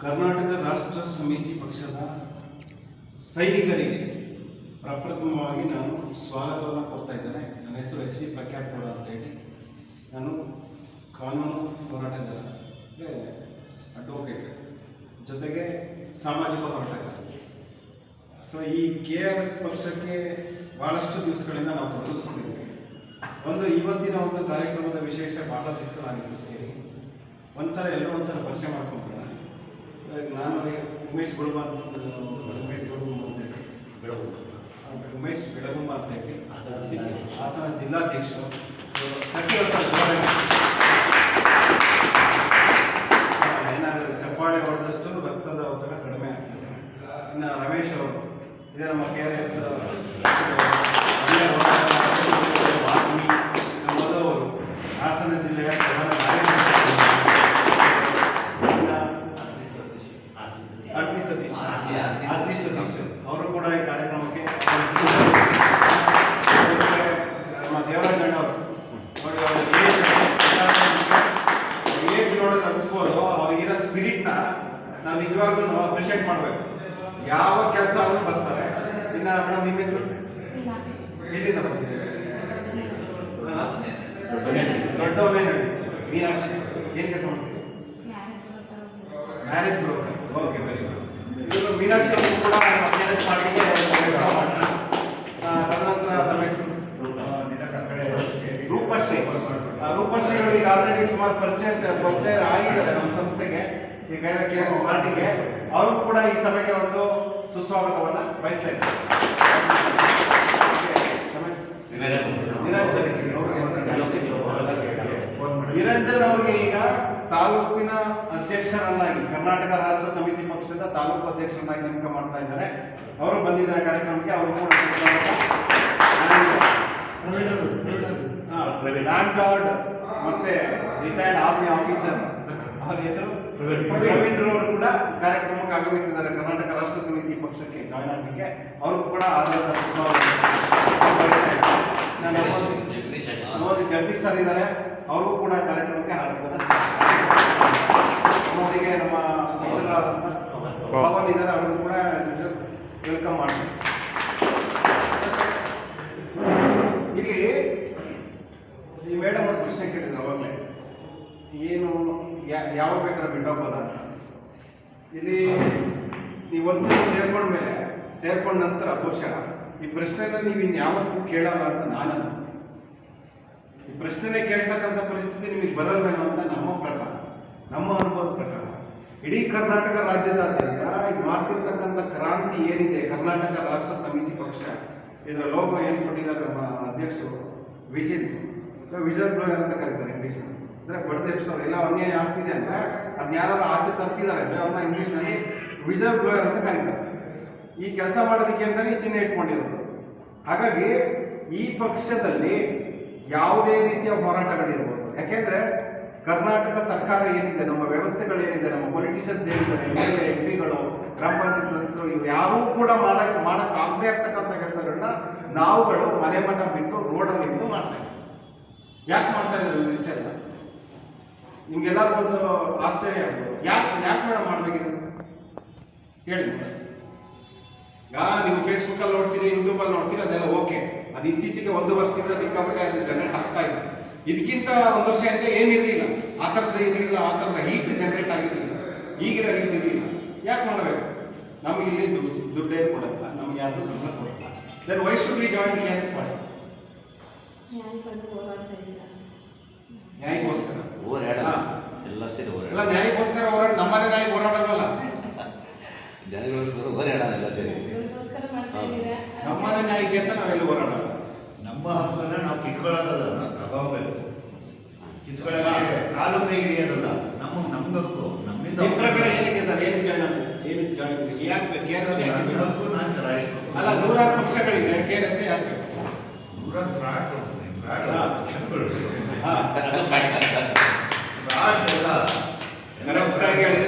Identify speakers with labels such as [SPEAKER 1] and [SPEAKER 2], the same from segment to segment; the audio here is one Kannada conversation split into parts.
[SPEAKER 1] ಕರ್ನಾಟಕ ರಾಷ್ಟ್ರ ಸಮಿತಿ ಪಕ್ಷದ ಸೈನಿಕರಿಗೆ ಪ್ರಪ್ರಥಮವಾಗಿ ನಾನು ಸ್ವಾಗತವನ್ನು ಕೊಡ್ತಾ ಇದ್ದೇನೆ. ನನ್ನ ಹೆಸರು ಎಚ್ ಡಿ ಪ್ರಖ್ಯಾತ್ ಗೌಡ ಅಂತ ಹೇಳಿ ನಾನು ಕಾನೂನು ಹೋರಾಟಗಾರ, ಅಂದರೆ ಅಡ್ವೊಕೇಟ್ ಜೊತೆಗೆ ಸಾಮಾಜಿಕ ಹೋರಾಟಗಾರ. ಸೊ ಈ ಕೆ ಆರ್ ಎಸ್ ಪಕ್ಷಕ್ಕೆ ಭಾಳಷ್ಟು ದಿವಸಗಳಿಂದ ನಾವು ತೊಡಗಿಸ್ಕೊಂಡಿದ್ದೀವಿ. ಒಂದು ಇವತ್ತಿನ ಒಂದು ಕಾರ್ಯಕ್ರಮದ ವಿಶೇಷ ಭಾಳ ದಿವಸಗಳಾಗಿತ್ತು ಸೇರಿ. ಒಂದ್ಸಲ ಎಲ್ಲರೂ ಒಂದ್ಸಲ ಪರಿಚಯ ಮಾಡ್ಕೊಂಬಿಡೋಣ ಇವಾಗ ನಾನು, ಉಮೇಶ್ ಅಂತ ಉಮೇಶ್ ಗುಳುಮ ಅಂತೇಳಿ ಉಮೇಶ್ ಬೆಳಗುಂಬ ಅಂತೇಳಿ ಹಾಸನ ಜಿಲ್ಲಾಧ್ಯಕ್ಷರು, ಪ್ರತಿ ವರ್ಷ ಏನಾದರೂ ಚಪ್ಪಾಳೆ ಹೊಡೆದಷ್ಟು ರಕ್ತದ ಒತ್ತಡ ಕಡಿಮೆ ಆಗ್ತದೆ. ಇನ್ನು ರಮೇಶ್ ಅವರು, ಇದೇ ನಮ್ಮ ಕೆ ಆರ್ ಎಸ್ ಮಧುವರು ಹಾಸನ ಜಿಲ್ಲೆಯ ಪ್ರಧಾನ ಕಾರ್ಯದರ್ಶಿ ಆರ್ತಿ ಸತೀಶ್ ಆರ್ತಿ ಸತೀಶ್ ಅವರು ಕೂಡ ಈ ಕಾರ್ಯಕ್ರಮಕ್ಕೆ ಶ್ರಮಿಸಿದ್ದಾರೆ. ಜೊತೆಗೆ ನಮ್ಮ ದೇವರಾಜಣ್ಣ ಅವರು ನೋಡಿ ಅವ್ರ ಏಜ್ ನೋಡಿದ್ರೆ ಅನ್ಸ್ಬೋದು ಅವ್ರಿಗಿರೋ ಸ್ಪಿರಿಟ್ನ ನಾವು ನಿಜವಾಗ್ಲೂ ಅಪ್ರಿಷಿಯೇಟ್ ಮಾಡಬೇಕು ಯಾವ ಕೆಲಸ ಆದ್ರೂ ಬರ್ತಾರೆ ಇನ್ನ ಮೇಡಮ್, ನಿಮ್ಮ ಹೆಸರು? ಎಲ್ಲಿಂದ ಬರ್ತಿದ್ದೀರಿ? ದೊಡ್ಡವನೇ ಮೀನಾಕ್ಷಿ, ಏನು ಕೆಲಸ ಮಾಡ್ತೀರಿ? Marriage broker okay very good Meenakshi ಅವರು ಕೂಡ ಮ್ಯಾರೇಜ್ ಮಾಡಲಿಕ್ಕೆ ತದನಂತರ ತಮ್ಮ ಹೆಸರು? ರೂಪಶ್ರೀ. ರೂಪಶ್ರೀ ಅವರಿಗೆ ಆಲ್ರೆಡಿ ಸುಮಾರು ಪರಿಚಯ ಪರಿಚಯ ಆಗಿದ್ದಾರೆ ನಮ್ಮ ಸಂಸ್ಥೆಗೆ. ಈ ಕೈಲ ಕೆ ಎಸ್ ಮಾರ್ಟಿಗೆ ಅವರು ಕೂಡ ಈ ಸಭೆಗೆ ಒಂದು ಸುಸ್ವಾಗತವನ್ನ ಬಯಸ್ತಾ ಇದ್ದಾರೆ? ನಿರಂಜನ್ ನಿರಂಜನ್ ಅವರಿಗೆ ಈಗ ತಾಲೂಕಿನ ಅಧ್ಯಕ್ಷರನ್ನಾಗಿ ಕರ್ನಾಟಕ ರಾಷ್ಟ್ರ ಸಮಿತಿ ಪಕ್ಷದ ತಾಲೂಕು ಅಧ್ಯಕ್ಷರನ್ನಾಗಿ ನೇಮಕ ಮಾಡ್ತಾ ಇದ್ದಾರೆ. ಅವರು ಬಂದಿದ್ದಾರೆ ಕಾರ್ಯಕ್ರಮಕ್ಕೆ ಅವರು ಕೂಡ ಲ್ಯಾಂಡ್ ಗಾರ್ಡ್ ಮತ್ತೆ ರಿಟೈರ್ಡ್ ಆರ್ಮಿ ಆಫೀಸರ್. ಅವರ ಹೆಸರು? ಪ್ರವೀಣ್ ಅವರು ಕೂಡ ಕಾರ್ಯಕ್ರಮಕ್ಕೆ ಆಗಮಿಸಿದ್ದಾರೆ. ಕರ್ನಾಟಕ ರಾಷ್ಟ್ರ ಸಮಿತಿ ಪಕ್ಷಕ್ಕೆ ಜಾಯ್ನ್ ಆಗಲಿಕ್ಕೆ. ಅವ್ರಿಗೂ ಕೂಡ ಆಧಾರದ ಮೋದಿ ಜಗದೀಶ್ ಸರ್ ಇದ್ದಾರೆ. ಅವ್ರಿಗೂ ಕೂಡ ಕಾರ್ಯಕ್ರಮಕ್ಕೆ ಹಾರ್ದಿಕದ ಮೋದಿಗೆ ನಮ್ಮ ಮಿತ್ರರಾದಂಥ ಪವನ್ ಇದ್ದಾರೆ. ಅವ್ರಿಗೂ ಕೂಡ ವೆಲ್ಕಮ್ ಮಾಡ್ತಾರೆ ಇಲ್ಲಿ ಈ ಮೇಡಮ್ ಒಂದು ಪ್ರಶ್ನೆ ಕೇಳಿದ್ರು ಅವಾಗಲೇ ಏನು ಯಾ- ಯಾವಾಗ ಬೇಕಾದ್ರೆ ಬಿಟ್ಟೋಗ್ಬೋದ ಇಲ್ಲಿ ನೀವು ಒಂದ್ಸಲ ಸೇರ್ಕೊಂಡ್ಮೇಲೆ ಸೇರ್ಕೊಂಡ ನಂತರ ಬಹುಶಃ ಈ ಪ್ರಶ್ನೆನ ನೀವು ಇನ್ಯಾವತ್ತೂ ಕೇಳಲ್ಲ ಅಂತ ನಾನು ಈ ಪ್ರಶ್ನೆನೇ ಕೇಳ್ತಕ್ಕಂಥ ಪರಿಸ್ಥಿತಿ ನಿಮಗೆ ಬರಲ್ವೇನೋ ಅಂತ ನಮ್ಮ ಪ್ರಕಾರ, ನಮ್ಮ ಅನುಭವದ ಪ್ರಕಾರ. ಇಡೀ ಕರ್ನಾಟಕ ರಾಜ್ಯದಾದ್ಯಂತ ಇದು ಮಾಡ್ತಿರ್ತಕ್ಕಂಥ ಕ್ರಾಂತಿ ಏನಿದೆ, ಕರ್ನಾಟಕ ರಾಷ್ಟ್ರ ಸಮಿತಿ ಪಕ್ಷ, ಇದರ ಲೋಗೋ ಏನು ಕೊಟ್ಟಿದ್ದಾರೆ ನಮ್ಮ ಅಧ್ಯಕ್ಷರು ವಿಜಿಲ್ ವಿಜಲ್ ಬ್ಲೋಯರ್ ಅಂತ ಕರೀತಾರೆ ಇಂಗ್ಲೀಷ್ ಅಂದ್ರೆ ಬಡದೆಬ್ಸೋರು ಎಲ್ಲ ಅನ್ಯಾಯ ಆಗ್ತಿದೆ ಅಂದ್ರೆ ಅದನ್ನ ಯಾರು ಆಚೆ ತರ್ತಿದ್ದಾರೆ ಅಂದ್ರೆ ಅವ್ರನ್ನ ಇಂಗ್ಲೀಷ್ನಲ್ಲಿ ವಿಜಲ್ ಬ್ಲೋಯರ್ ಅಂತ ಕರೀತಾರೆ. ಈ ಕೆಲಸ ಮಾಡೋದಕ್ಕೆ ಅಂತಾನೆ ಈ ಚಿಹ್ನೆ ಇಟ್ಕೊಂಡಿರೋದು. ಹಾಗಾಗಿ ಈ ಪಕ್ಷದಲ್ಲಿ ಯಾವುದೇ ರೀತಿಯ ಹೋರಾಟಗಳಿರ್ಬೋದು. ಯಾಕೆಂದ್ರೆ ಕರ್ನಾಟಕ ಸರ್ಕಾರ ಏನಿದೆ, ನಮ್ಮ ವ್ಯವಸ್ಥೆಗಳು ಏನಿದೆ, ನಮ್ಮ ಪೊಲಿಟಿಷಿಯನ್ಸ್ ಏನಿದ್ದಾರೆ ಎಂ ಎಲ್ ಎ ಪಿಗಳು, ಗ್ರಾಮ ಪಂಚಾಯತ್ ಸದಸ್ಯರು, ಇವ್ರು ಯಾರೂ ಕೂಡ ಮಾಡಕ್ ಮಾಡಕ್ ಆಗದೆ ಆಗ್ತಕ್ಕಂಥ ಕೆಲಸಗಳನ್ನ ನಾವುಗಳು ಮನೆ ಮಠ ಬಿಟ್ಟು ರೋಡಲ್ಲಿ ಬಿಟ್ಟು ಮಾಡ್ತಾ ಇದ್ದೀವಿ. ಯಾಕೆ ಮಾಡ್ತಾ ಇದ್ದಾರೆ ಇಷ್ಟೆಲ್ಲ? ನಿಮ್ಗೆಲ್ಲರಿಗೂ ಒಂದು ಆಶ್ಚರ್ಯ ಆಗ್ಬೋದು. ಯಾಕೆ ಯಾಕೆ ಮೇಡಮ್ ಮಾಡ್ಬೇಕಿದೆ? ಹೇಳಿ ಈಗ ನೀವು ಫೇಸ್ಬುಕ್ ಅಲ್ಲಿ ನೋಡ್ತೀರಿ ಯೂಟ್ಯೂಬ್ ಅಲ್ಲಿ ನೋಡ್ತೀರಿ, ಅದೆಲ್ಲ ಓಕೆ. ಅದು ಇತ್ತೀಚೆಗೆ ಒಂದು ವರ್ಷದಿಂದ ಸಿಕ್ಕಾಪಟ್ಟೆ ಅದು ಜನರೇಟ್ ಆಗ್ತಾ ಇದೆ. ಇದಕ್ಕಿಂತ ಒಂದು ವರ್ಷ ಹಿಂದೆ ಏನಿರಲಿಲ್ಲ. ಆ ಥರದ್ದು ಇರಲಿಲ್ಲ ಆ ಥರದ ಹೀಟ್ ಜನರೇಟ್ ಆಗಿರಲಿಲ್ಲ. ಈಗಿರೋ ಹೀಟ್ ಇರಲಿಲ್ಲ. ಯಾಕೆ ಮಾಡಬೇಕು? ನಮಗೆ ಇಲ್ಲಿ ದುಡ್ಡು ದುಡ್ಡೇನು ಕೊಡಲ್ಲ. ನಮ್ಗೆ ಯಾರು ಸಂಬಳ ಕೊಡಲ್ಲ. Then why should be join K S ಮಾಡಿ ನ್ಯಾಯಕ್ಕೋಸ್ಕರ
[SPEAKER 2] ಹೋರಾಡ
[SPEAKER 1] ಹಾ.
[SPEAKER 2] ಎಲ್ಲ ಸೇರಿ
[SPEAKER 1] ಎಲ್ಲ
[SPEAKER 2] ಹೋರಾಡ
[SPEAKER 1] ನ್ಯಾಯಕ್ಕೋಸ್ಕರ ನ್ಯಾಯ ಹೋರಾಡಲ್ವಲ್ಲ?
[SPEAKER 2] ಜನಗಳಿಗೋಸ್ಕರ ಹೋರಾಡ ಎಲ್ಲ ಸೇರಿ.
[SPEAKER 1] ನಮ್ಮನೆ ನಾಯಿಗೆ ಅಂತ ನಾವೆಲ್ಲ ಹೋರಾಡಲ್ಲ.
[SPEAKER 3] ನಮ್ಮ ಹಕ್ಕನ್ನ ನಾವು ಕಿತ್ಕೊಳ್ಳೋದಲ್ಲ ತಗೋಬೇಕು ಕಿತ್ಕೊಳ್ಳೋಕೆ ಕಾಲು ಕೈ ಹಿಡಿಯೋದಲ್ಲ ನಮ್ಮ ನಮ್ಗೆ ಹಕ್ಕು ನಮ್ಮಿಂದ
[SPEAKER 1] ನಿಮ್ಮ ಪ್ರಕಾರ ಏನಕ್ಕೆ ಸರ್? ಏನಕ್ಕೆ ಜಾಯ್ನ್ ಏನಕ್ಕೆ ಜಾಯ್ನ್ ಯಾಕೆ ಕೆ ಆರ್ ಎಸ್
[SPEAKER 3] ಹಕ್ಕು ನಾನು ಚಲಾಯಿಸ್ಬೇಕು.
[SPEAKER 1] ಅಲ್ಲ ನೂರಾರು ಪಕ್ಷಗಳಿದೆ. ಕೆ ಆರ್ ಎಸ್ ಯಾಕೆ
[SPEAKER 3] ನೂರಾರು ಫ್ರಾಡ್ ಫ್ರಾಡ್
[SPEAKER 1] ಹಾ. ಹಾ.
[SPEAKER 3] ಫ್ರಾಡ್ಸ್ ಎಲ್ಲ
[SPEAKER 1] ಕರೆಕ್ಟಾಗಿ ಹೇಳಿದ್ರೆ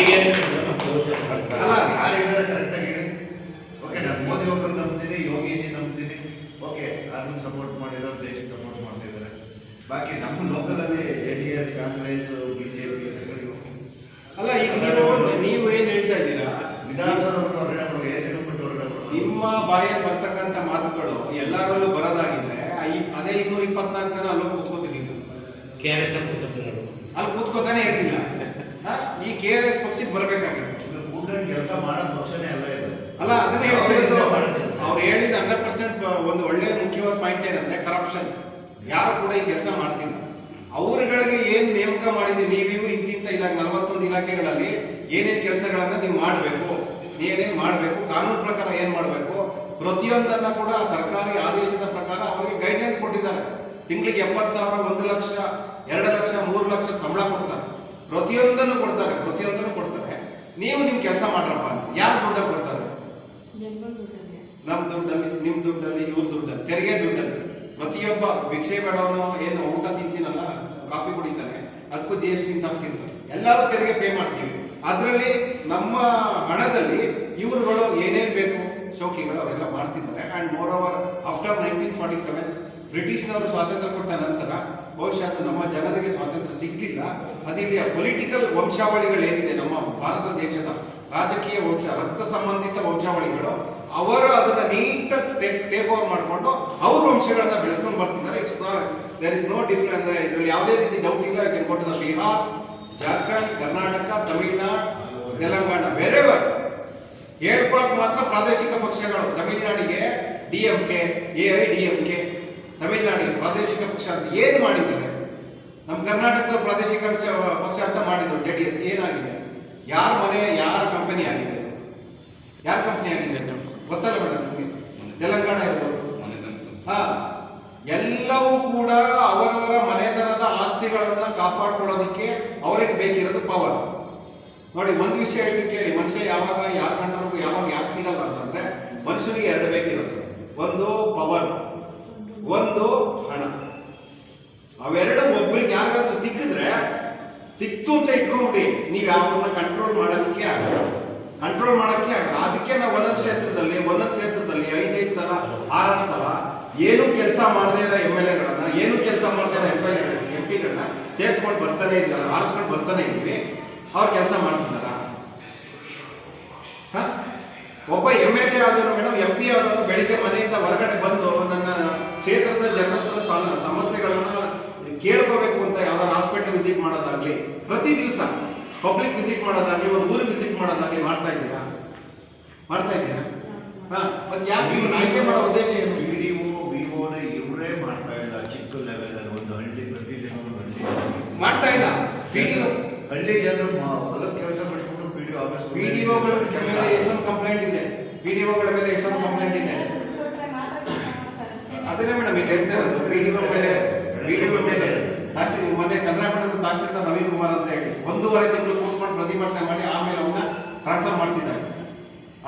[SPEAKER 2] ಹೀಗೆ.
[SPEAKER 3] ಅಲ್ಲ ಯಾರಿದ್ದಾರೆ ಕರೆಕ್ಟಾಗಿ ಹೇಳಿ. ಓಕೆ ನಾನು ಮೋದಿ ಒಬ್ಬರು ನಂಬ್ತೀನಿ, ಯೋಗೀಜಿ ನಂಬ್ತೀನಿ. ಓಕೆ ಅದನ್ನ ಸಪೋರ್ಟ್ ಮಾಡಿದ್ದಾರೆ ದೇಶಕ್ಕೆ ಸಪೋರ್ಟ್ ಮಾಡ್ತಿದ್ದಾರೆ. ಬಾಕಿ ನಮ್ಮ ಲೋಕಲಲ್ಲಿ J D S Congress B J P
[SPEAKER 1] ಅಲ್ಲ ಈಗ ನೀವು ನೀವು ಏನ್ ಹೇಳ್ತಾ ಇದ್ದೀರಾ
[SPEAKER 3] ವಿಧಾನಸೌಧ ಬಿಟ್ಟು ಹೊರಗಡೆ ಬರೋ ಎ ಸಿ ಬಿಟ್ಟು ಹೊರಗಡೆ ಬರೋ
[SPEAKER 1] ನಿಮ್ಮ ಬಾಯಲ್ಲಿ ಬರ್ತಕ್ಕಂಥ ಮಾತುಗಳು ಎಲ್ಲರಲ್ಲೂ ಬರೋದಾಗಿದ್ರೆ ಆ ಈ- ಅದೇ ಇನ್ನೂರ ಇಪ್ಪತ್ನಾಲ್ಕು ಜನ ಅಲ್ಲೂ ಕೂತ್ಕೋತಿರ್ಲಿಲ್ಲ
[SPEAKER 2] ಕೆ ಆರ್ ಎಸ್ ಕೂತ್ಕೊಂಡಿರೋದು
[SPEAKER 1] ಅಲ್ಲಿ ಕೂತ್ಕೋತಾನೆ ಇರಲಿಲ್ಲ ಈ ಕೆ ಆರ್ ಎಸ್ ಪಕ್ಷಕ್ಕೆ ಬರಬೇಕಾಗಿತ್ತು
[SPEAKER 3] ಇದು ಕೂತ್ಕೊಂಡು ಕೆಲಸ ಮಾಡೋ ಪಕ್ಷನೇ ಅಲ್ಲ ಇದು
[SPEAKER 1] ಅಲ್ಲ ಅದನ್ನೇ ಹೇಳ್ತಿರೋದು ಅವ್ರು ಹೇಳಿದ ಹಂಡ್ರೆಡ್ ಪರ್ಸೆಂಟ್ ಒಂದು ಒಳ್ಳೆ ಮುಖ್ಯವಾದ ಪಾಯಿಂಟ್ ಏನಂದ್ರೆ ಕರಪ್ಷನ್ ಯಾರು ಕೂಡ ಈ ಕೆಲಸ ಮಾಡ್ತಿಲ್ಲ. ಅವರುಗಳಿಗೆ ಏನ್ ನೇಮಕ ಮಾಡಿದ್ವಿ ನೀವು ಇಂತಿಂತ ಇಲ್ಲ ನಲವತ್ತೊಂದು ಇಲಾಖೆಗಳಲ್ಲಿ ಏನೇನ್ ಕೆಲಸಗಳನ್ನ ನೀವು ಮಾಡಬೇಕು ಏನೇನ್ ಮಾಡಬೇಕು ಕಾನೂನು ಪ್ರಕಾರ ಏನ್ ಮಾಡಬೇಕು ಪ್ರತಿಯೊಂದನ್ನ ಕೂಡ ಸರ್ಕಾರಿ ಆದೇಶದ ಪ್ರಕಾರ ಅವರಿಗೆ ಗೈಡ್ಲೈನ್ಸ್ ಕೊಟ್ಟಿದ್ದಾರೆ. ತಿಂಗಳಿಗೆ ಎಪ್ಪತ್ತು ಸಾವಿರ ಒಂದು ಲಕ್ಷ ಎರಡು ಲಕ್ಷ ಮೂರು ಲಕ್ಷ ಸಂಬಳ ಕೊಡ್ತಾರೆ. ಪ್ರತಿಯೊಂದನ್ನು ಕೊಡ್ತಾರೆ ಪ್ರತಿಯೊಂದನ್ನು ಕೊಡ್ತಾರೆ. ನೀವು ನಿಮ್ ಕೆಲಸ ಮಾಡ್ರಪ್ಪ ಅಂತ. ಯಾರು ದುಡ್ಡ ಕೊಡ್ತಾರೆ? ನಮ್ಮ ದುಡ್ಡಲ್ಲಿ. ನಿಮ್ಮ ದುಡ್ಡಲ್ಲಿ ಇವ್ರ ದುಡ್ಡಲ್ಲಿ, ತೆರಿಗೆ ದುಡ್ಡಲ್ಲಿ. ಪ್ರತಿಯೊಬ್ಬ ಭಿಕ್ಷೆ ಬೇಡವನು ಏನು ಊಟ ತಿಂತೀನಲ್ಲ, ಕಾಫಿ ಕುಡಿತಾನೆ ಅದಕ್ಕೂ ಜಿ ಎಸ್ ಟಿ ಅಂತ ಹಾಕ್ತಿರ್ತಾರೆ ಎಲ್ಲರೂ ತೆರಿಗೆ ಪೇ ಮಾಡ್ತೀವಿ. ಅದರಲ್ಲಿ ನಮ್ಮ ಹಣದಲ್ಲಿ ಇವರುಗಳು ಏನೇನು ಬೇಕು ಶೋಕಿಗಳು ಅವರೆಲ್ಲ ಮಾಡ್ತಿದ್ದಾರೆ. And moreover after nineteen forty seven ಬ್ರಿಟಿಷ್ನವರು ಸ್ವಾತಂತ್ರ್ಯ ಕೊಟ್ಟ ನಂತರ ಬಹುಶಃ ನಮ್ಮ ಜನರಿಗೆ ಸ್ವಾತಂತ್ರ್ಯ ಸಿಗಲಿಲ್ಲ. ಅದಿಲ್ಲಿಯ ಪೊಲಿಟಿಕಲ್ ವಂಶಾವಳಿಗಳೇನಿದೆ ನಮ್ಮ ಭಾರತ ದೇಶದ ರಾಜಕೀಯ ವಂಶ, ರಕ್ತ ಸಂಬಂಧಿತ ವಂಶಾವಳಿಗಳು, ಅವರು ಅದನ್ನು ನೀಟಾಗಿ ಟೇಕ್ ಟೇಕ್ ಓವರ್ ಮಾಡಿಕೊಂಡು ಅವ್ರ ವಂಶಗಳನ್ನ ಬೆಳೆಸ್ಕೊಂಡು ಬರ್ತಿದ್ದಾರೆ. It's there is no different ಅಂದರೆ ಇದರಲ್ಲಿ ಯಾವುದೇ ರೀತಿ ಡೌಟ್ ಇಲ್ಲ. ಯಾಕೆ ಕೊಟ್ಟದ ಬಿಹಾರ್ ಜಾರ್ಖಂಡ್ ಕರ್ನಾಟಕ ತಮಿಳುನಾಡು ತೆಲಂಗಾಣ ಬೇರೆವರ್ ಹೇಳ್ಕೊಳಕ್ ಮಾತ್ರ ಪ್ರಾದೇಶಿಕ ಪಕ್ಷಗಳು. ತಮಿಳುನಾಡಿಗೆ D M K A I D M K ತಮಿಳ್ನಾಡಿಗೆ ಪ್ರಾದೇಶಿಕ ಪಕ್ಷ ಅಂತ ಏನು ಮಾಡಿದ್ದಾರೆ? ನಮ್ಮ ಕರ್ನಾಟಕದ ಪ್ರಾದೇಶಿಕ ಪಕ್ಷ ಅಂತ ಮಾಡಿದ್ರು. ಜೆ ಡಿ ಎಸ್ ಏನಾಗಿದೆ? ಯಾರ ಮನೆ, ಯಾರ ಕಂಪನಿ ಆಗಿದೆ? ಯಾರ ಕಂಪನಿ ಆಗಿದೆ? ಗೊತ್ತಲ್ಲ ಮೇಡಮ್ ತೆಲಂಗಾಣ ಇರ್ಬೋದು. ಹಾ. ಎಲ್ಲವೂ ಕೂಡ ಅವರವರ ಮನೆತನದ ಆಸ್ತಿಗಳನ್ನ ಕಾಪಾಡ್ಕೊಳ್ಳೋದಕ್ಕೆ ಅವರಿಗೆ ಬೇಕಿರೋದು ಪವರ್ ನೋಡಿ, ಒಂದು ವಿಷಯ ಹೇಳಿ ಕೇಳಿ. ಮನುಷ್ಯ ಯಾವಾಗ, ಯಾರ ಕಂಡ್ರಿಗೂ ಯಾವಾಗ ಯಾಕೆ ಸಿಗಲ್ಲ ಅಂತಂದ್ರೆ ಮನುಷ್ಯನಿಗೆ ಎರಡು ಬೇಕಿರೋದು. ಒಂದು ಪವರ್ ಒಂದು ಹಣ. ಅವೆರಡು ಒಬ್ರಿಗೆ ಯಾರಿಗಾದ್ರೂ ಸಿಕ್ಕಿದ್ರೆ ಸಿಕ್ತು ಅಂತ ಇಟ್ಕೊಂಡ್ಬಿಡಿ ನೀವು ಯಾವನ್ನ ಕಂಟ್ರೋಲ್ ಮಾಡೋದಕ್ಕೆ ಆಗಲ್ಲ. ಕಂಟ್ರೋಲ್ ಮಾಡೋಕ್ಕೆ ಆಗಲ್ಲ. ಅದಕ್ಕೆ ನಾವು ಒಂದೊಂದು ಕ್ಷೇತ್ರದಲ್ಲಿ ಒಂದೊಂದು ಕ್ಷೇತ್ರದಲ್ಲಿ ಐದೈದು ಸಲ, ಆರಾರು ಸಲ ಏನು ಕೆಲಸ ಮಾಡದೇ ಇರೋ ಎಂ ಎಲ್ ಎಗಳನ್ನ ಏನು ಕೆಲಸ ಮಾಡದೇ ಇರೋ ಎಂ ಎಲ್ ಎಂ ಪಿಗಳನ್ನ ಸೇರಿಸ್ಕೊಂಡು ಬರ್ತಾನೆ ಇದ್ದಾರ ಆರಿಸ್ಕೊಂಡು ಬರ್ತಾನೆ ಇದ್ವಿ, ಅವ್ರು ಕೆಲಸ ಮಾಡ್ತಿದ್ದಾರ? ಒಬ್ಬ ಎಂ ಎಲ್ ಎ ಆದವನು ಮೇಡಮ್ ಎಂ ಪಿ ಆದವನು ಬೆಳಿಗ್ಗೆ ಮನೆಯಿಂದ ಹೊರಗಡೆ ಬಂದು ನನ್ನ ಕ್ಷೇತ್ರದ ಜನರ ಸಮಸ್ಯೆಗಳನ್ನ ಕೇಳ್ಕೋಬೇಕು ಅಂತ ಯಾವ್ದಾದ್ರು ಹಾಸ್ಪಿಟ್ಲ್ ವಿಸಿಟ್ ಮಾಡೋದಾಗ್ಲಿ ಪ್ರತಿ ದಿವಸ ಪಬ್ಲಿಕ್ ವಿಸಿಟ್ ಮಾಡೋದಾಗ್ಲಿ ಒಂದು ಊರಿಗೆ ವಿಸಿಟ್ ಮಾಡೋದಾಗ್ಲಿ ಮಾಡ್ತಾ ಇದ್ದೀರಾ? ಮಾಡ್ತಾ ಇದ್ದೀರಾ? ಹಾ ಮತ್ತೆ ಯಾಕೆ ಇವ್ರನ್ನ ಆಯ್ಕೆ ಮಾಡೋ ಉದ್ದೇಶ ಏನು?
[SPEAKER 3] ಪಿ ಡಿ ಒ ಬಿ ಓನ ಇವರೇ ಮಾಡ್ತಾ ಇಲ್ಲ. ಚಿಕ್ಕ ಲೆವೆಲಲ್ಲಿ ಒಂದು ಹಳ್ಳಿ ಪ್ರತಿ ದಿನ
[SPEAKER 1] ಮಾಡ್ತಾ ಇಲ್ಲ. ಪಿ ಡಿ
[SPEAKER 3] ಹಳ್ಳಿ ಜನರು ಮ- ಹೊಲದ ಕೆಲಸ ಮಾಡ್ಕೊಂಡು P D office
[SPEAKER 1] P D ಒಗಳ ಮೇಲೆ ಎಷ್ಟೊಂದು ಕಂಪ್ಲೇಂಟ್ ಇದೆ. ಪಿ ಡಿ ಒಗಳ ಮೇಲೆ ಎಷ್ಟೊಂದು ಕಂಪ್ಲೇಂಟ್ ಇದೆ. ಅದನ್ನೇ ಮೇಡಮ್ ಈಗ ಹೇಳ್ತಾ ಇರೋದು ಪಿ ಡಿ ಒ ಮೇಲೆ ಪಿ ಡಿ ಒ ಮೇಲೆ. ತಹಸೀಲ್ ಮೊನ್ನೆ ಚಂದ್ರಾಪಟ್ಟಣದ ತಹಸೀಲ್ದಾರ್ ನವೀನ್ ಕುಮಾರ್ ಅಂತ ಹೇಳಿ ಒಂದೂವರೆ ತಿಂಗಳು ಕೂತ್ಕೊಂಡು ಪ್ರತಿಭಟನೆ ಮಾಡಿ ಆಮೇಲೆ ಅವನ್ನ ಟ್ರಾನ್ಸ್ಫರ್ ಮಾಡಿಸಿದ್ದಾರೆ.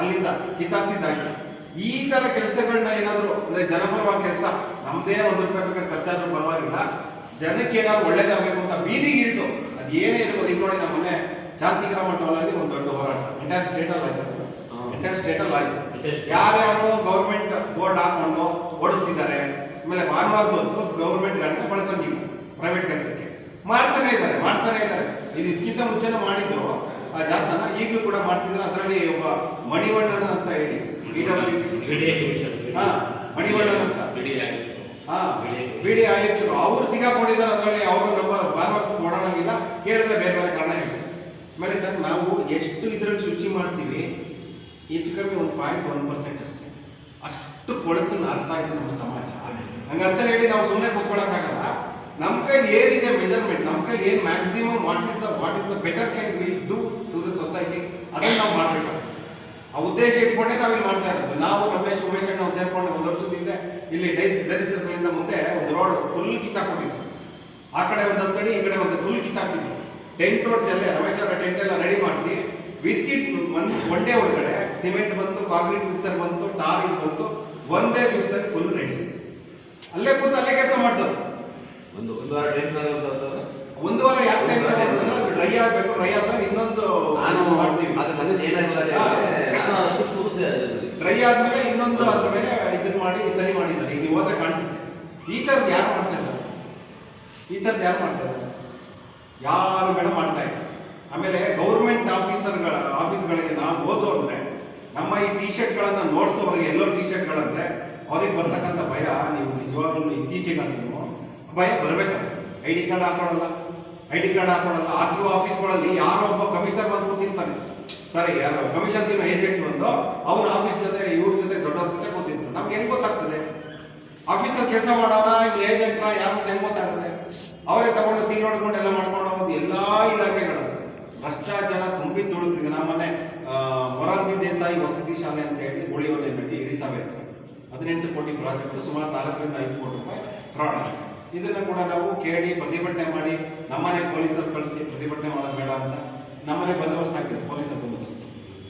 [SPEAKER 1] ಅಲ್ಲಿಂದ ಕಿತ್ತಾಕ್ಸಿದ್ದಾಗಿ ಈ ತರ ಕೆಲಸಗಳನ್ನ ಏನಾದ್ರು ಅಂದ್ರೆ ಜನಪರವಾದ ಕೆಲಸ ನಮ್ದೇ ಒಂದು ರೂಪಾಯಿ ಬೇಕಾದ್ರೆ ಖರ್ಚಾದ್ರೂ ಪರವಾಗಿಲ್ಲ. ಜನಕ್ಕೆ ಏನಾದ್ರು ಒಳ್ಳೇದಾಗಬೇಕು ಅಂತ ಬೀದಿಗೆ ಇಳಿದು ಅದೇನೇ ಇರ್ಬೋದು ಈಗ ನೋಡಿ ನಮ್ಮ ಮೊನ್ನೆ ಶಾಂತಿಗ್ರಾಮ ಒಂದು ದೊಡ್ಡ ಹೋರಾಟ. ಸ್ಟೇಟ್ ಅಲ್ಲಿ ಆಯ್ತು ಇಂಟರ್ ಸ್ಟೇಟ್ ಅಲ್ಲಿ ಆಯ್ತು. ಯಾರ್ಯಾರು ಗೌರ್ಮೆಂಟ್ ಬೋರ್ಡ್ ಹಾಕೊಂಡು ಓಡಿಸ್ತಿದ್ದಾರೆ ಆಮೇಲೆ ಭಾನುವಾರದೊತ್ತು ಗೌರ್ಮೆಂಟ್ ಗಾಡಿನ ಬಳಸಂಗಿಲ್ಲ. ಪ್ರೈವೇಟ್ ಕೆಲಸಕ್ಕೆ. ಮಾಡ್ತಾನೆ ಇದ್ದಾರೆ ಮಾಡ್ತಾನೆ ಇದ್ದಾರೆ. ಇದು ಇದಕ್ಕಿಂತ ಮುಂಚೆನೂ ಮಾಡಿದ್ರು ಆ ಜಾತನ ಈಗಲೂ ಕೂಡ ಮಾಡ್ತಿದ್ರು ಅದರಲ್ಲಿ ಒಬ್ಬ ಮಣಿವಣ್ಣನ ಅಂತ ಹೇಳಿ ಹಾ ಮಣಿವಣ್ಣನ್ ಅಂತ. ಹಾ ಬಿಡಿ ಆಯಿತು. ಅವರು ಸಿಗಾಕೊಂಡಿದ್ದಾರೆ ಅದರಲ್ಲಿ ಅವರು ನಮ್ಮ ಭಾನುವಾರ ಓಡಾಡೋಂಗಿಲ್ಲ ಕೇಳಿದ್ರೆ ಬೇರೆ ಬೇರೆ ಕಾರಣ ಹೇಳಿ ಆಮೇಲೆ ಸರ್ ನಾವು ಎಷ್ಟು ಇದ್ರಲ್ಲಿ ಶುಚಿ ಮಾಡ್ತೀವಿ ಹೆಚ್ಚು ಕಮ್ಮಿ ಒಂದು ಪಾಯಿಂಟ್ ಒನ್ ಪರ್ಸೆಂಟ್ ಅಷ್ಟೇ. ಅಷ್ಟು ಕೊಳತನ್ನು ಅರ್ಥ ಇದೆ ನಮ್ಮ ಸಮಾಜ. ಹಂಗಂತ ಹೇಳಿ ನಾವು ಸುಮ್ಮನೆ ಕೂತ್ಕೊಳ್ಳೋಕ್ಕಾಗಲ್ಲ ನಮ್ಮ ಕೈಲಿ ಏನಿದೆ ಮೆಜರ್ಮೆಂಟ್ ನಮ್ಮ ಕೈಲಿ ಏನು maximum what is the what is the better can we do to the society ಅದನ್ನು ನಾವು ಮಾಡಬೇಕು. ಆ ಉದ್ದೇಶ ಇಟ್ಕೊಂಡೇ ನಾವು ಇಲ್ಲಿ ಮಾಡ್ತಾ ಇರೋದು. ನಾವು ರಮೇಶ್, ಉಮೇಶ್ ಅಣ್ಣ ನಾವು ಸೇರ್ಕೊಂಡು ಒಂದು ವರ್ಷದಿಂದ ಇಲ್ಲಿ ಡೈಸ್ ಧರಿಸಿದ್ರಿಂದ ಮುಂದೆ ಒಂದು ರೋಡ್ ಫುಲ್ ಕಿತ್ತಾಕೊಂಡಿದ್ವಿ ಆ ಕಡೆ ಒಂದು ಹತ್ತಡಿ ಈ ಕಡೆ ಒಂದು ಫುಲ್ ಕಿತ್ತಾಕಿದ್ವಿ ಟೆಂಟ್ ರೋಡ್ಸ್ ಎಲ್ಲ, ರಮೇಶ್ ಅವರ ಟೆಂಟ್ ಎಲ್ಲ ರೆಡಿ ಮಾಡಿಸಿ, ವಿತ್ ಇಟ್ ಒಂದು ಒಂಡೆ ಒಳಗಡೆ ಸಿಮೆಂಟ್ ಬಂತು ಕಾಂಕ್ರೀಟ್ ಮಿಕ್ಸರ್ ಬಂತು ಟಾರ್ ಇದು ಬಂತು, ಒಂದೇ ದಿವಸದಲ್ಲಿ ಫುಲ್ ರೆಡಿ ಅಲ್ಲೇ ಕೂತು ಅಲ್ಲೇ ಕೆಲಸ ಮಾಡ್ತಾರೆ
[SPEAKER 4] ಒಂದು ಒಂದು ವಾರ ಟೈಮ್ ತಗೊಳ್ತಾರೆ
[SPEAKER 1] ಒಂದು ವಾರ ಯಾಕೆ ಟೈಮ್ ತಗೊಂಡ್ರೆ ಅದು ಡ್ರೈ ಆಗಬೇಕು ಡ್ರೈ ಆದ್ಮೇಲೆ ಇನ್ನೊಂದು
[SPEAKER 4] ನಾನು
[SPEAKER 1] ಮಾಡ್ತೀವಿ.
[SPEAKER 4] ಆಗ ಸಂಗತಿ ಏನಾಗಿಲ್ಲ ನಾನು ಅಷ್ಟು
[SPEAKER 1] ಡ್ರೈ ಆದ್ಮೇಲೆ ಇನ್ನೊಂದು ಅದ್ರ ಮೇಲೆ ಇದನ್ನ ಮಾಡಿ ಸರಿ ಮಾಡಿದ್ದಾರೆ. ನೀವು ಹೋದ್ರೆ ಕಾಣಿಸುತ್ತೆ. ಈ ಥರದ್ದು ಯಾರು ಮಾಡ್ತಾ ಇದ್ದಾರೆ? ಈ ಥರದ್ದು ಯಾರು ಮಾಡ್ತಾ ಇದ್ದಾರೆ? ಯಾರು ಬೇಡ ಮಾಡ್ತಾ ಇಲ್ಲ. ಆಮೇಲೆ ಗೌರ್ಮೆಂಟ್ ಆಫೀಸರ್ಗಳ ಆಫೀಸ್ಗಳಿಗೆ ನಾವು ಹೋದು ಅಂದ್ರೆ ನಮ್ಮ ಈ ಟಿ ಶರ್ಟ್ಗಳನ್ನು ನೋಡ್ತು ಅವ್ರಿಗೆ ಎಲ್ಲೋ ಟಿ ಶರ್ಟ್ಗಳಂದ್ರೆ ಅವ್ರಿಗೆ ಬರ್ತಕ್ಕಂಥ ಭಯ ನೀವು ನಿಜವಾಗ್ಲೂ ಇತ್ತೀಚೆಗೆ ಭಯ ಬರಬೇಕಾದ್ರೆ ಐ ಡಿ ಕಾರ್ಡ್ ಹಾಕೊಳ್ಳಲ್ಲ, ಐ ಡಿ ಕಾರ್ಡ್ ಹಾಕೊಳ್ಳಲ್ಲ. ಆರ್ ಟಿ ಒ ಆಫೀಸ್ಗಳಲ್ಲಿ ಯಾರೋ ಒಬ್ಬ ಕಮಿಷನರ್ ಬಂದು ಕೂತಿರ್ತಾನೆ ಸರಿ, ಯಾರು ಕಮಿಷನ್ ತಿನ್ನೋ ಏಜೆಂಟ್ ಬಂದು ಅವ್ರ ಆಫೀಸ್ ಜೊತೆ, ಇವ್ರ ಜೊತೆ ದೊಡ್ಡವ್ರ ಜೊತೆ ಗೊತ್ತಿರ್ತಾರೆ ನಮ್ಗೆ ಹೆಂಗೆ ಗೊತ್ತಾಗ್ತದೆ? ಆಫೀಸಲ್ಲಿ ಕೆಲಸ ಮಾಡೋಣ ಇಲ್ಲಿ ಏಜೆಂಟ್ನ ಯಾರು ಹೆಂಗ್ ಗೊತ್ತಾಗುತ್ತೆ? ಅವರೇ ತಗೊಂಡು ಸೀಲ್ ಹೊಡ್ಕೊಂಡು ಎಲ್ಲ ಮಾಡ್ಕೊಂಡು ಹೋಗೋದು ಎಲ್ಲಾ ಇಲಾಖೆಗಳು. ಭ್ರಷ್ಟಾಚಾರ ತುಂಬಿ ತುಳುಕ್ತಿದೆ. ನಮ್ಮನೆ ಮೊರಾರ್ಜಿ ದೇಸಾಯಿ ವಸತಿ ಶಾಲೆ ಅಂತ ಹೇಳಿ ಉಳಿಯೋನೆ ನಡಿ, ಇರಿಸಬೇಕು. ಹದಿನೆಂಟು ಕೋಟಿ ಪ್ರಾಜೆಕ್ಟ್, ಸುಮಾರು ನಾಲ್ಕರಿಂದ ಐದು ಕೋಟಿ ರೂಪಾಯಿ ಫ್ರಾಡ್ ಆಗಿದೆ ಇದನ್ನ ಕೂಡ ನಾವು ಕೇಳಿ ಪ್ರತಿಭಟನೆ ಮಾಡಿ ನಮ್ಮನೆ ಪೊಲೀಸರು ಕಳಿಸಿ ಪ್ರತಿಭಟನೆ ಮಾಡೋದು ಬೇಡ ಅಂತ ನಮ್ಮನೆ ಬಂದೋಬಸ್ತ್ ಆಗ್ತದೆ ಪೊಲೀಸರ ಬಂದೋಬಸ್ತ್.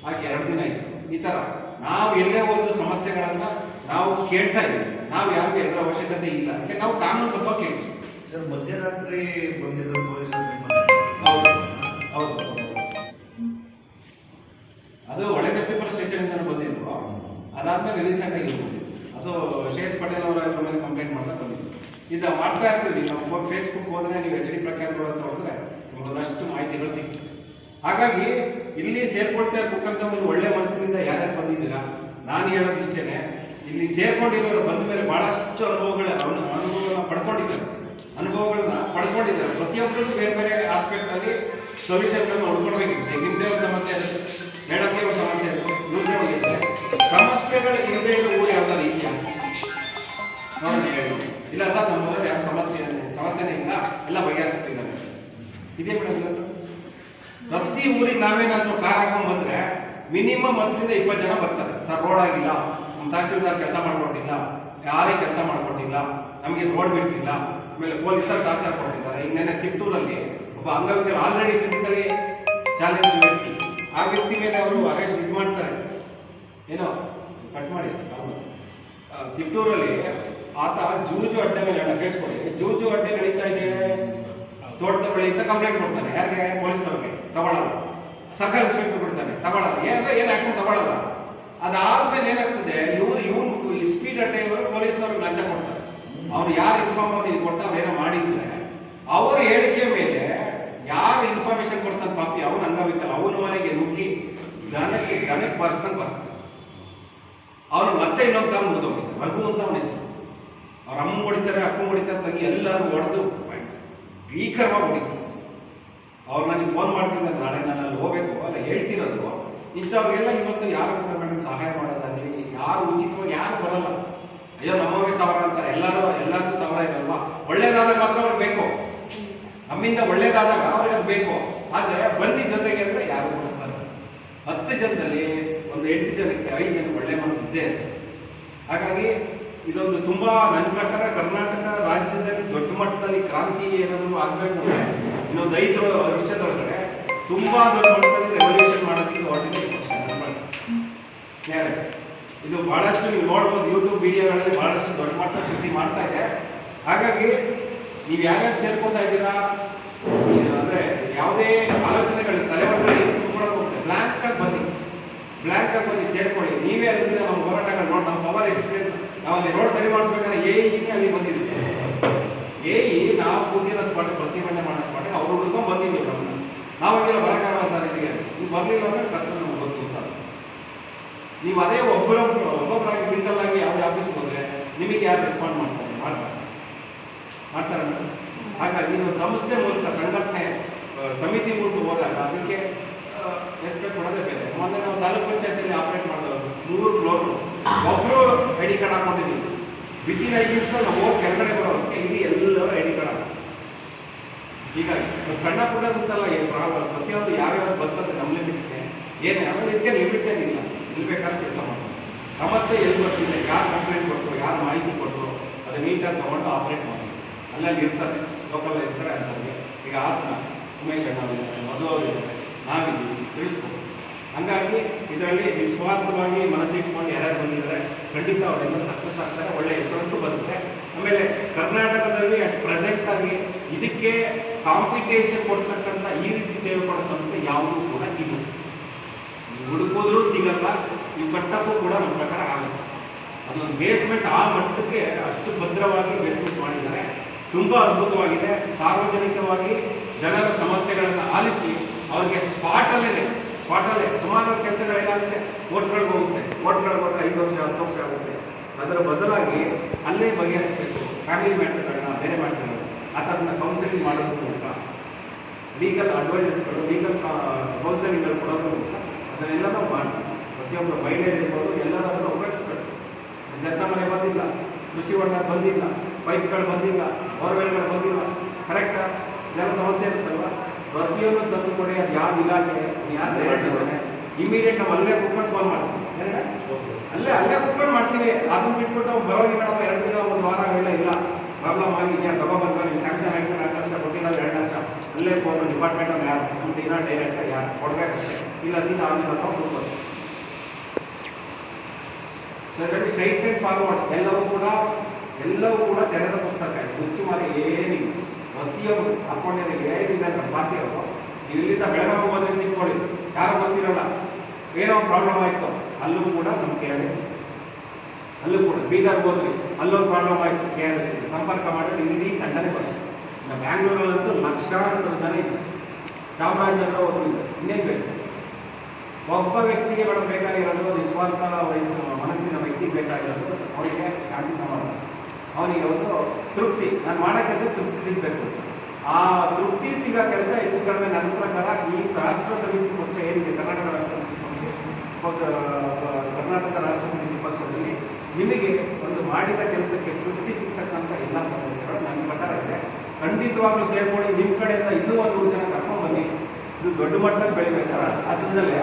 [SPEAKER 1] ಹಾಗೆ ಎರಡು ದಿನ ಆಯ್ತು. ಈ ತರ ನಾವು ಎಲ್ಲೇ ಹೋದ್ರು ಸಮಸ್ಯೆಗಳನ್ನ ನಾವು ಕೇಳ್ತಾ ಇದ್ದೀವಿ. ನಾವು ಯಾರಿಗೂ ಎದುರ ಅವಶ್ಯಕತೆ ಇಲ್ಲ. ಯಾಕೆ ನಾವು ಕಾನೂನು ಬದ್ಧವಾಗಿ ಕೇಳ್ತೀವಿ.
[SPEAKER 3] ಸರ್ ಮಧ್ಯರಾತ್ರಿ ಬಂದಿದ್ರು ಪೊಲೀಸರು
[SPEAKER 1] ಹೌದು. ಹೌದು. ಅದು ಸ್ಟೇಷನ್ ಇಂದ ಬಂದಿದ್ರು. ಅದಾದ್ಮೇಲೆ ರೀಸೆಂಟ್ ಆಗಿ ಬಂದಿದ್ರು ಅದು ಶೇಷ್ ಪಟೇಲ್ ಅವರ ಮೇಲೆ ಕಂಪ್ಲೇಂಟ್ ಮಾಡ್ತಾ ಬಂದಿದ್ದು ಇದು ಮಾಡ್ತಾ ಇರ್ತೀವಿ. ನಾವು ಫೇಸ್ಬುಕ್ ಹೋದ್ರೆ, ನೀವು ಎಚ್ ಡಿ ಪ್ರಖ್ಯಾತಗಳು ಅಂತ ಹೋದ್ರೆ ನಿಮ್ಗೆ ಒಂದಷ್ಟು ಮಾಹಿತಿಗಳು ಸಿಗ್ತದೆ. ಹಾಗಾಗಿ ಇಲ್ಲಿ ಸೇರ್ಕೊಳ್ತಾ ಇರ್ತಕ್ಕಂಥ ಒಂದು ಒಳ್ಳೆ ಮನಸ್ಸಿನಿಂದ ಯಾರ್ಯಾರು ಬಂದಿದ್ದೀರಾ? ನಾನು ಹೇಳೋದಿಷ್ಟೇನೆ, ಇಲ್ಲಿ ಸೇರ್ಕೊಂಡಿರೋರು ಬಂದ ಮೇಲೆ ಬಹಳಷ್ಟು ಅನುಭವಗಳ ಅನುಭವಗಳನ್ನ ಪಡ್ಕೊಂಡಿದ್ದಾರೆ. ಅನುಭವಗಳನ್ನ ಪಡ್ಕೊಂಡಿದ್ದಾರೆ. ಪ್ರತಿಯೊಬ್ಬರು ಬೇರೆ ಬೇರೆ ಆಸ್ಪೆಕ್ಟ್ ಅಲ್ಲಿ ಸೊಲ್ಯೂಷನ್ಗಳನ್ನ ಹುಡ್ಕೊಡ್ಬೇಕಿದೆ ನಿಮ್ದೇ ಒಂದು ಸಮಸ್ಯೆ ಇರುತ್ತೆ ಮೇಡಮ್ಗೆ ಒಂದು ಸಮಸ್ಯೆ ಇರುತ್ತೆ ಸಮಸ್ಯೆಗಳು ಇರದೇ ಇರೋ ಇಲ್ಲ ಸರ್, ನಮ್ಮ ಊರಲ್ಲಿ ಯಾವ ಸಮಸ್ಯೆ? ಸಮಸ್ಯೆನೇ ಇಲ್ಲ. ಎಲ್ಲ ಬಗೆಹರಿಸ್ತೀನಿ ಇದೇ ಎಲ್ಲರೂ ಪ್ರತಿ ಊರಿಗೆ ನಾವೇನಾದ್ರೂ ಕಾರ್ ಹಾಕೊಂಡ್ ಬಂದ್ರೆ ಮಿನಿಮಮ್ ಹತ್ತರಿಂದ ಇಪ್ಪತ್ತು ಜನ ಬರ್ತಾರೆ. ಸರ್ ರೋಡ್ ಆಗಿಲ್ಲ, ನಮ್ಮ ತಹಸೀಲ್ದಾರ್ ಕೆಲಸ ಮಾಡಿಕೊಟ್ಟಿಲ್ಲ, ಯಾರೇ ಕೆಲಸ ಮಾಡಿಕೊಟ್ಟಿಲ್ಲ, ನಮಗೆ ರೋಡ್ ಬಿಡಿಸಿಲ್ಲ, ಆಮೇಲೆ ಪೊಲೀಸರು ಟಾರ್ಚರ್ ಕೊಟ್ಟಿದ್ದಾರೆ. ಇನ್ನೇನೆ ನೆನ್ನೆ ತಿಪ್ಟೂರಲ್ಲಿ ಒಬ್ಬ ಅಂಗವಿಕಲ ಆಲ್ರೆಡಿ ಫಿಸಿಕಲಿ ಚಾಲೆಂಜ್ ವ್ಯಕ್ತಿ. ಆ ವ್ಯಕ್ತಿ ಮೇಲೆ ಅವರು ಅರೆಸ್ಟ್ ಇದು ಮಾಡ್ತಾರೆ. ಏನೋ ಕಟ್ ಮಾಡಿ. ತಿಪ್ಟೂರಲ್ಲಿ ಆತ ಜೂಜು ಅಡ್ಡೆ ಮೇಲೆ ಕೇಳಿಸ್ಕೊಳ್ಳಿ. ಜೂಜು ಅಡ್ಡೆ ನಡೀತಾ ಇದೆ ತೋಟದ ಬಳಿ ಅಂತ ಕಂಪ್ಲೇಂಟ್ ಕೊಡ್ತಾನೆ ಯಾರಿಗೆ? ಪೊಲೀಸ್ ಅವ್ರಿಗೆ ತಗೊಳ್ಳಲ್ಲ. ಸರ್ಕಾರಿ ಇನ್ಸ್ಪೆಕ್ಟರ್ ಕೊಡ್ತಾನೆ ತಗೊಳ್ಳಲ್ಲ. ಏನಂದ್ರೆ ಏನು ಆಕ್ಷನ್ ತಗೊಳ್ಳಲ್ಲ? ಅದಾದ್ಮೇಲೆ ಏನಾಗ್ತದೆ? ಇವ್ರು ಇವ್ರು ಈ ಸ್ಪೀಡ್ ಅಡ್ಡೆ ಇವರು ಪೊಲೀಸ್ನವ್ರಿಗೆ ಲಂಚ ಕೊಡ್ತಾರೆ. ಅವ್ರು ಯಾರು ಇನ್ಫಾರ್ಮ್ ಅವ್ರಿಗೆ ಕೊಟ್ಟ ಏನೋ ಮಾಡಿದ್ರೆ, ಅವ್ರ ಹೇಳಿಕೆ ಮೇಲೆ ಯಾರು ಇನ್ಫಾರ್ಮೇಶನ್ ಕೊಡ್ತಾನೆ ಪಾಪಿ? ಅವನು ಅಂಗವಿಕಲ. ಅವನ ಮನೆಗೆ ನುಗ್ಗಿ ದನಕ್ಕೆ ದನಕ್ಕೆ ಬರ್ಸ್ದಂಗೆ ಬರ್ಸ್ತಾನೆ ಅವನು ಮತ್ತೆ ಇನ್ನೊಂದು ಕಾಲ ಮುಗಿದೋಗಿದ್ದ ರಘು ಅಂತ ಅವನ ಹೆಸರು. ಅವ್ರ ಅಮ್ಮ ಹೊಡಿತಾರೆ, ಅಕ್ಕ ಹೊಡಿತಾರೆ ತಂಗಿ ಎಲ್ಲರೂ ಹೊಡೆದು ಭೀಕರವಾಗಿ ಹೊಡಿತು. ಅವ್ರು ನನಗೆ ಫೋನ್ ಮಾಡ್ತಿದ್ದಾರೆ, ನಾಳೆ ನಾನು ಅಲ್ಲಿ ಹೋಗ್ಬೇಕು. ಅಲ್ಲ ಹೇಳ್ತಿರೋದು. ಇಂಥವ್ರಿಗೆಲ್ಲ ಇವತ್ತು ಯಾರು ಕೂಡ ಮೇಡಮ್ ಸಹಾಯ ಮಾಡೋದಾಗಲಿ, ಯಾರು ಉಚಿತವಾಗಿ ಯಾರು ಬರಲ್ಲ. ಅಯ್ಯೋ, ನಮ್ಮವೇ ಸಾವಿರ ಅಂತಾರೆ. ಎಲ್ಲರೂ, ಎಲ್ಲರಿಗೂ ಸಾವಿರ ಇರಲ್ವಾ? ಒಳ್ಳೇದಾದಾಗ ಮಾತ್ರ ಅವ್ರಿಗೆ ಬೇಕು. ನಮ್ಮಿಂದ ಒಳ್ಳೇದಾದಾಗ ಅವ್ರಿಗೆ ಅದು ಬೇಕು. ಆದರೆ ಬನ್ನಿ ಜೊತೆಗೆ ಅಂದರೆ ಯಾರು ಕೂಡ ಬರಲ್ಲ. ಹತ್ತು ಜನದಲ್ಲಿ ಒಂದು ಎಂಟು ಜನಕ್ಕೆ ಐದು ಜನ ಒಳ್ಳೆ ಮನಸ್ಸಿದ್ದೇ ಹಾಗಾಗಿ ಇದೊಂದು ತುಂಬಾ ನನ್ನ ಪ್ರಕಾರ ಕರ್ನಾಟಕ ರಾಜ್ಯದಲ್ಲಿ ದೊಡ್ಡ ಮಟ್ಟದಲ್ಲಿ ಕ್ರಾಂತಿ ಏನಾದರೂ ಆಗಬೇಕು ಅಂದ್ರೆ ಇನ್ನೊಂದು ಐದು ವರ್ಷದೊಳಗಡೆ ತುಂಬಾ ದೊಡ್ಡ ಮಟ್ಟದಲ್ಲಿ ರೆವಲ್ಯೂಷನ್ ಮಾಡೋದಕ್ಕೆ. ಇದು ಬಹಳಷ್ಟು ನೀವು ನೋಡ್ಬೋದು ಯೂಟ್ಯೂಬ್ ವಿಡಿಯೋಗಳಲ್ಲಿ ಬಹಳಷ್ಟು ದೊಡ್ಡ ಮಟ್ಟದ ಸುದ್ದಿ ಮಾಡ್ತಾ ಇದೆ. ಹಾಗಾಗಿ ನೀವು ಯಾರ್ಯಾರು ಸೇರ್ಕೋತಾ ಇದ್ದೀರಾ? ಅಂದರೆ ಯಾವುದೇ ಆಲೋಚನೆಗಳು ತಲೆ ಒಳಗಡೆ ಬ್ಲಾಂಕ್ ಆಗಿ ಬನ್ನಿ. ಬ್ಲ್ಯಾಂಕ್ ಆಗಿ ಬನ್ನಿ, ಸೇರ್ಕೊಳ್ಳಿ. ನೀವೇ ಅಂದ್ರೆ ನಮ್ಮ ಹೋರಾಟಗಳು ನೋಡಿ, ನಮ್ಮ ಪವರ್ ಎಷ್ಟಿದೆ ನಾವು ಅಲ್ಲಿ ರೋಡ್ ಸರಿ ಮಾಡಿಸ್ಬೇಕಾದ್ರೆ ಎ ಅಲ್ಲಿ ಬಂದಿದ್ವಿ ಎ ನಾವು ಕೂತಿರೋ ಸ್ಪಾಟ್ ಪ್ರತಿಭಟನೆ ಮಾಡೋ ಸ್ಪಾಟಿಗೆ ಅವ್ರು ಹುಡ್ಕೊಂಡು ಬಂದಿದ್ದೀವಿ ನಾವು. ನಾವಾಗಿಲ್ಲ ಬರೋಕ್ಕಾಗಲ್ಲ ಸರ್ ಇಲ್ಲಿಗೆ. ನೀವು ಬರಲಿಲ್ಲ ಅಂದ್ರೆ ಕರ್ಸನ್ ನಮ್ಗೆ ಗೊತ್ತು ಅಂತ. ನೀವು ಅದೇ ಒಬ್ಬರೊಬ್ಬರು ಒಬ್ಬೊಬ್ಬರಾಗಿ ಸಿಂಗಲ್ ಆಗಿ ಯಾವುದೇ ಆಫೀಸ್ಗೆ ಹೋದ್ರೆ ನಿಮಗೆ ಯಾರು ರೆಸ್ಪಾಂಡ್ ಮಾಡ್ತಾರೆ? ಮಾಡ್ತಾರೆ. ಮಾಡ್ತಾರೆ ಹಾಗಾಗಿ ಒಂದು ಸಂಸ್ಥೆ ಮೂಲಕ, ಸಂಘಟನೆ ಸಮಿತಿ ಮೂಲಕ ಹೋದಾಗ ಅದಕ್ಕೆ ರೆಸ್ಪೆಕ್ಟ್ ಕೊಡೋದೇ ಬೇರೆ. ಮೊನ್ನೆ ನಾವು ತಾಲೂಕ್ ಪಂಚಾಯತಿಯಲ್ಲಿ ಆಪರೇಟ್ ಮಾಡಿದವರು ನೂರು ಫ್ಲೋರ್ ಒಬ್ಬರು ಐ ಡಿ ಕಾರ್ಡ್ ಹಾಕೊಂಡಿದ್ದೀವಿ ವಿತಿನ್ ಐದು ನಿಮಿಷ ನಾವು ಕೆಳಗಡೆ ಬರೋದಕ್ಕೆ ಇಲ್ಲಿ ಎಲ್ಲರೂ ಐ ಡಿ ಕಾರ್ಡ್ ಹಾಕಿ ಹೀಗಾಗಿ ಒಂದು ಸಣ್ಣ ಪುಟ್ಟ ಅಂತಲ್ಲ ಏನು ಪ್ರಾಬ್ಲಮ್ ಪ್ರತಿಯೊಂದು ಯಾವ್ಯಾವ ಬರ್ತದೆ ನಮ್ಮ ಲಿಮಿಟ್ಸ್ಗೆ ಏನು ಯಾವ ಇದಕ್ಕೆ ಲಿಮಿಟ್ಸ್ ಏನಿಲ್ಲ. ನಿಲ್ಬೇಕಾದ್ರೆ ಕೆಲಸ ಮಾಡೋದು ಸಮಸ್ಯೆ ಎಲ್ಲಿ ಬರ್ತಿದೆ, ಯಾರು ಕಂಪ್ಲೇಂಟ್ ಕೊಟ್ಟರು ಯಾರು ಮಾಹಿತಿ ಕೊಟ್ಟರು ಅದು ನೀಟಾಗಿ ತೊಗೊಂಡು ಆಪ್ರೇಟ್ ಮಾಡಿ ಅಲ್ಲಲ್ಲಿ ಇರ್ತಾರೆ ಲೋಕಲ್ ಇರ್ತಾರೆ ಅಂತಂದರೆ, ಈಗ ಹಾಸನ ಉಮೇಶ್ ಅಣ್ಣ ಮಧು ಅವರಿದ್ದಾರೆ ನಾವಿದ್ದೀವಿ. ತಿಳಿಸ್ಬೋದು ಹಂಗಾಗಿ ಇದರಲ್ಲಿ ನಿಸ್ವಾರ್ಥವಾಗಿ ಮನಸ್ಸಿಟ್ಕೊಂಡು ಯಾರ್ಯಾರು ಬಂದಿದ್ದಾರೆ, ಖಂಡಿತ ಅವರೆಲ್ಲ ಸಕ್ಸಸ್ ಆಗ್ತಾರೆ, ಒಳ್ಳೆ ಹೆಸರಂತೂ ಬರುತ್ತೆ. ಆಮೇಲೆ ಕರ್ನಾಟಕದಲ್ಲಿ ಅಟ್ ಪ್ರೆಸೆಂಟ್ ಆಗಿ ಇದಕ್ಕೆ ಕಾಂಪಿಟೇಷನ್ ಕೊಡ್ತಕ್ಕಂಥ ಈ ರೀತಿ ಸೇವೆ ಕೊಡೋ ಸಂಸ್ಥೆ ಯಾವುದೂ ಕೂಡ ಇಲ್ಲ. ಹುಡುಕೋದ್ರೂ ಹುಡುಕಿದ್ರೂ ಸಿಗಲ್ಲ ಈ ಕಟ್ಟಕ್ಕೂ ಕೂಡ ನಮ್ಮ ಪ್ರಕಾರ ಆಗುತ್ತೆ ಅದೊಂದು ಬೇಸ್ಮೆಂಟ್ ಆ ಮಟ್ಟಕ್ಕೆ ಅಷ್ಟು ಭದ್ರವಾಗಿ ಬೇಸ್ಮೆಂಟ್ ಮಾಡಿದ್ದಾರೆ. ತುಂಬ ಅದ್ಭುತವಾಗಿದೆ. ಸಾರ್ವಜನಿಕವಾಗಿ ಜನರ ಸಮಸ್ಯೆಗಳನ್ನು ಆಲಿಸಿ, ಅವರಿಗೆ ಸ್ಪಾಟಲ್ಲೇ ಸ್ಪಾಟಲ್ಲೇ ಸುಮಾರು ಕೆಲಸಗಳೇನಾಗುತ್ತೆ ಓಟ್ಗಳಿಗೆ ಹೋಗುತ್ತೆ. ಓಟ್ಗಳಿಗೆ ಹೋದ್ರೆ ಐದು ವರ್ಷ, ಹತ್ತು ವರ್ಷ ಆಗುತ್ತೆ. ಅದರ ಬದಲಾಗಿ ಅಲ್ಲೇ ಬಗೆಹರಿಸಬೇಕು. ಫ್ಯಾಮಿಲಿ ಮ್ಯಾಟರ್ಗಳನ್ನ ಬೇರೆ ಮ್ಯಾಟರ್ಗಳು ಆ ಥರನ ಕೌನ್ಸಿಲಿಂಗ್ ಮಾಡೋದ್ರ ಮೂಲಕ ಲೀಗಲ್ ಅಡ್ವೈಸಸ್ಗಳು ಲೀಗಲ್ ಕೌನ್ಸಿಲಿಂಗ್ಗಳು ಕೊಡೋದ್ರ ಮೂಲಕ ಅದನ್ನೆಲ್ಲ ನಾವು ಮಾಡ್ತೀವಿ ಪ್ರತಿಯೊಬ್ಬರು ಮಹಿಳೆಯರಿರ್ಬೋದು ಎಲ್ಲರೂ ಅದನ್ನು ಉಪಯೋಗಿಸ್ಬೇಕು ಜನ ಮನೆ ಬಂದಿಲ್ಲ, ಕೃಷಿ ಹೊಂಡ ಬಂದಿಲ್ಲ ಪೈಪ್ಗಳು ಬಂದಿಲ್ಲ ಬೋರ್ವೆಲ್ಗಳು ಬಂದಿಲ್ಲ. ಕರೆಕ್ಟಾ ಜನ ಸಮಸ್ಯೆ ಇರುತ್ತಲ್ವ? ಪ್ರತಿಯೊಂದು ತಂದು ಕೊಡಿ ಅದು ಯಾವ ಇಲಾಖೆ ಯಾರು ಇಮಿಡಿಯೇಟ್ ನಾವು ಅಲ್ಲೇ ಕುತ್ಕೊಂಡು ಫೋನ್ ಮಾಡ್ತೀವಿ. ಅಲ್ಲೇ ಅಲ್ಲೇ ಕುತ್ಕೊಂಡು ಮಾಡ್ತೀವಿ. ಅದನ್ನ ಬಿಟ್ಬಿಟ್ಟು ನಾವು ಬರೋಗಿ ಮೇಡಮ್ ಎರಡು ದಿನ ಒಂದು ವಾರ ಇಲ್ಲ. ಇಲ್ಲ ಪ್ರಾಬ್ಲಮ್ ಆಗಿದೆಯಾ ತಗೊಬಂದ್ರೆ ನೀವು ಸ್ಯಾಂಕ್ಷನ್ ಆಗಿ ನಾಲ್ಕು ಲಕ್ಷ ಕೊಟ್ಟಿಲ್ಲ ಎರಡು ಲಕ್ಷ. ಅಲ್ಲೇ ಫೋನ್ ಡಿಪಾರ್ಟ್ಮೆಂಟ್ ಅವ್ರು ಯಾರು? ನಮ್ಮ ದಿನ ಡೈರೆಕ್ಟ್ ಯಾರು? ಕೊಡಬೇಕಷ್ಟೇ. ಇಲ್ಲ ಸೀದಾ ಆಫೀಸ್ ಹತ್ರ ಕೂತ್ಕೊಂಡು ಸೊ ಇದರಲ್ಲಿ ಸ್ಟ್ರೈಟ್ ಅಂಡ್ ಫಾರ್ವರ್ಡ್ ಎಲ್ಲವೂ ಕೂಡ ಎಲ್ಲವೂ ಕೂಡ ತೆರೆದ ಪುಸ್ತಕ ಇದೆ. ಮುಚ್ಚುಮರೆ ಏನಿಲ್ಲ. ಪ್ರತಿಯೊಬ್ಬರು ಹಾಕೊಂಡಿದ್ದಾರೆ ಏನಿದೆ ನಮ್ಮ ಪಾರ್ಟಿಯವರು ಇಲ್ಲಿಂದ ಬೆಳಗಾವಿ ಹೋದ್ರೆ ನಿಂತ್ಕೊಳ್ಳಿ. ಯಾರು ಗೊತ್ತಿರಲ್ಲ. ಏನೋ ಪ್ರಾಬ್ಲಮ್ ಆಯಿತು. ಅಲ್ಲೂ ಕೂಡ ನಮ್ಮ ಕೆ ಆರ್ ಎಸ್ ಅಲ್ಲೂ ಕೂಡ, ಬೀದರ್ ಹೋದ್ರಿ ಅಲ್ಲೊಂದು ಪ್ರಾಬ್ಲಮ್ ಆಯಿತು ಕೆ ಆರ್ ಎಸ್ ಸಂಪರ್ಕ ಮಾಡಿದ್ರೆ ಇಡೀ ತಂಡನೇ ಬರ್ತದೆ ನಮ್ಮ ಬ್ಯಾಂಗ್ಳೂರಲ್ಲಂತೂ ಲಕ್ಷಾಂತರ ಜನ ಇದೆ ಚಾಮರಾಜನಗರ ಇನ್ನೇನು ಬೇಕು? ಒಬ್ಬ ವ್ಯಕ್ತಿಗೆ ಮೇಡಮ್ ಬೇಕಾಗಿರೋದು ನಿಸ್ವಾರ್ಥ ವಯಸ್ಸು ಮನಸ್ಸಿನ ವ್ಯಕ್ತಿ ಬೇಕಾಗಿರೋದು ಅವನಿಗೆ ಶಾಂತಿ ಸಮಾಧಾನ ಅವನಿಗೆ ಒಂದು ತೃಪ್ತಿ. ನಾನು ಮಾಡೋ ಕೆಲಸ ತೃಪ್ತಿ ಸಿಗಬೇಕು. ಆ ತೃಪ್ತಿ ಸಿಗೋ ಕೆಲಸ ಹೆಚ್ಚು ಕಡಿಮೆ ನನ್ನ ಪ್ರಕಾರ ಈ ರಾಷ್ಟ್ರ ಸಮಿತಿ ಪಕ್ಷ ಏನಿದೆ, ಕರ್ನಾಟಕ ರಾಷ್ಟ್ರ ಸಮಿತಿ ಪಕ್ಷ ಕರ್ನಾಟಕ ರಾಷ್ಟ್ರ ಸಮಿತಿ ಪಕ್ಷದಲ್ಲಿ ನಿಮಗೆ ಒಂದು ಮಾಡಿದ ಕೆಲಸಕ್ಕೆ ತೃಪ್ತಿ ಸಿಗ್ತಕ್ಕಂಥ ಎಲ್ಲ ಸಮಸ್ಯೆಗಳು ನನ್ನ ಪ್ರಕಾರ ಇದೆ. ಖಂಡಿತವಾಗ್ಲೂ ಸೇರ್ಕೊಳ್ಳಿ ನಿಮ್ಮ ಕಡೆಯಿಂದ ಇನ್ನೂ ಒಂದು ನೂರು ಜನ ಕರ್ಕೊಂಡು ಬನ್ನಿ. ಇದು ದೊಡ್ಡ ಮಟ್ಟಕ್ಕೆ ಬೆಳಿಬೇಕಲ್ಲ ಹಾಸನದಲ್ಲೇ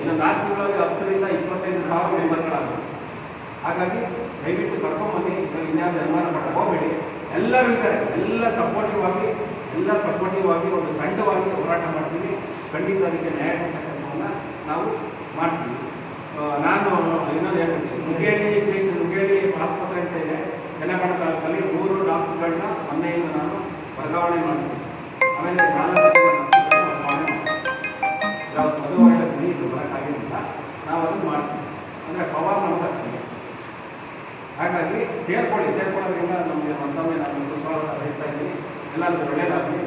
[SPEAKER 1] ಇನ್ನು ನಾಲ್ಕು ತಿಂಗಳಲ್ಲಿ ಹತ್ತರಿಂದ ಇಪ್ಪತ್ತೈದು ಸಾವಿರ ಮೆಂಬರ್ಗಳಾಗಬೇಕು. ಹಾಗಾಗಿ ದಯವಿಟ್ಟು ಕರ್ಕೊಂಬನ್ನಿ ಇನ್ಯಾವುದು ಅನುಮಾನ ಹೋಗಬೇಡಿ. ಎಲ್ಲರೂ ಇದ್ದಾರೆ. ಎಲ್ಲ ಸಪೋರ್ಟಿವ್ ಆಗಿ, ಎಲ್ಲ ಸಪೋರ್ಟಿವ್ ಆಗಿ ಒಂದು ತಂಡವಾಗಿ ಹೋರಾಟ ಮಾಡ್ತೀವಿ. ಖಂಡಿತ ಅದಕ್ಕೆ ನ್ಯಾಯ ಕೆಲಸವನ್ನು ನಾವು ಮಾಡ್ತೀವಿ. ನಾನು ಇನ್ನೊಂದು ಹೇಳ್ಬಿಡ್ತೀನಿ ನುಗ್ಗೇಳಿ ಸ್ಟೇಷನ್ ನುಗ್ಗೇಳಿ ಆಸ್ಪತ್ರೆ ಅಂತ ಇದೆ. ಜನಗಣ ತಾಲೂಕಲ್ಲಿ ಮೂರು ಡಾಕ್ಟರ್ಗಳನ್ನ ಮೊನ್ನೆಯಿಂದ ನಾನು ವರ್ಗಾವಣೆ ಮಾಡಿಸ್ತೀನಿ. ಆಮೇಲೆ ನಾಲ್ಕು ಇದ್ದೀನಿ ಎಲ್ಲರಿಗೂ